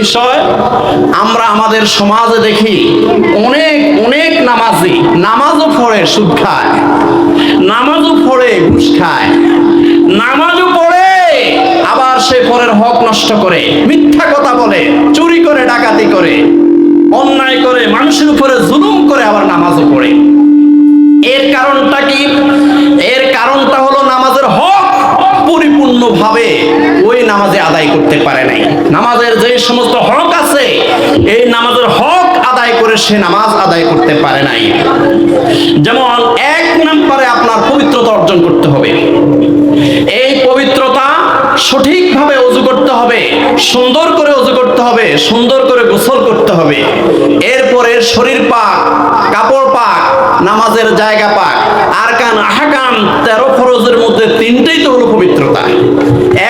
বিষয়, আমরা আমাদের সমাজে দেখি অনেক অনেক নামাজি নামাজও পড়ে, সুদ খায়। নামাজও পড়ে, ঘুষ খায়। নামাজও পড়ে, আবার সে পরের হক নষ্ট করে, মিথ্যা কথা বলে, চুরি করে, ডাকাতি করে, অন্যায় করে, মানুষের উপরে জুলুম করে আবার নামাজও পড়ে। এর কারণটা কি? এর কারণটা হলো নামাজের হক পরিপূর্ণভাবে ওই নামাজে আদায় করতে পারে নাই। নামাজের করে সে নামাজ আদায় করতে পারে নাই। যেমন এক নম্বরে আপনার পবিত্রতা অর্জন করতে হবে। এই পবিত্রতা সঠিকভাবে অজু করতে হবে, সুন্দর করে অজু করতে হবে, সুন্দর করে গোসল করতে হবে। এরপরে শরীর পাক, কাপড় পাক, নামাজের জায়গা পাক, আরকান আহাকান তেরো ফরজের মধ্যে তিনটেই তো হলো পবিত্রতা।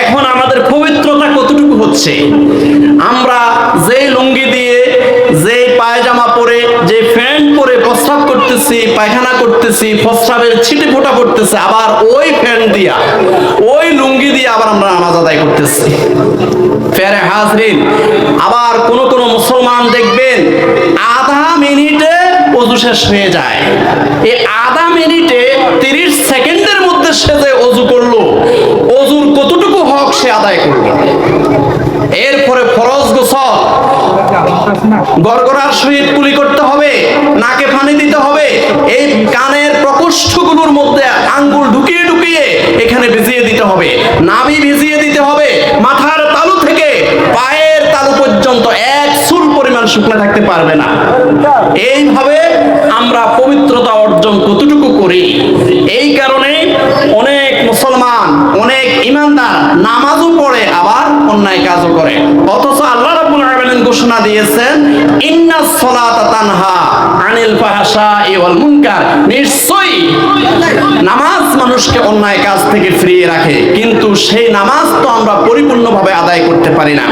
এখন আমাদের পবিত্রতা কতটুকু হচ্ছে? আমরা করতেছি, পায়খানা করতেছি, প্রস্রাবের ছিটে ফোটা করতেছে, আবার ওই ফ্যান দিয়া, ওই লুঙ্গি দিয়ে আবার আমরা নামাজ আদায় করতেছি। ফেরে হাজরিন, আবার কোন কোন মুসলমান দেখবেন, আধা মিনিটে অজু শেষ হয়ে যায়। এই আধা মিনিটে তিরিশ সেকেন্ডের মধ্যে সে যে অজু করল অজুর কতটুকু হক সে আদায় করল এরপরে ফরজ গোসল গড়গড়ার সহিত কুলি করতে হবে, নাকে পানি দিতে হবে, এই কানের প্রকোষ্ঠগুলোর মধ্যে আঙ্গুল ঢুকিয়ে ঢুকিয়ে এখানে ভিজিয়ে দিতে হবে। নাভি ভিজিয়ে দিতে হবে, মাথার তালু থেকে পায়ের তালু পর্যন্ত এক চুল পরিমাণ শুকনো থাকতে পারবে না। এইভাবে আমরা পবিত্রতা অর্জন কতটুকু করি? এই কারণে অনেক মুসলমান অনেক ইমানদার নামাজও পড়ে আবার অন্যায় কাজও করে। অথচ আল্লাহ রাব্বুল আলামিন ঘোষণা দিয়েছেন ইন্নাস সালাতা তানহা আনিল ফাহশাই ওয়াল মুনকার। নিশ্চয়ই নামাজ মানুষকে অন্যায় কাজ থেকে ফিরিয়ে রাখে, কিন্তু সেই নামাজ তো আমরা পরিপূর্ণভাবে আদায় করতে পারি না।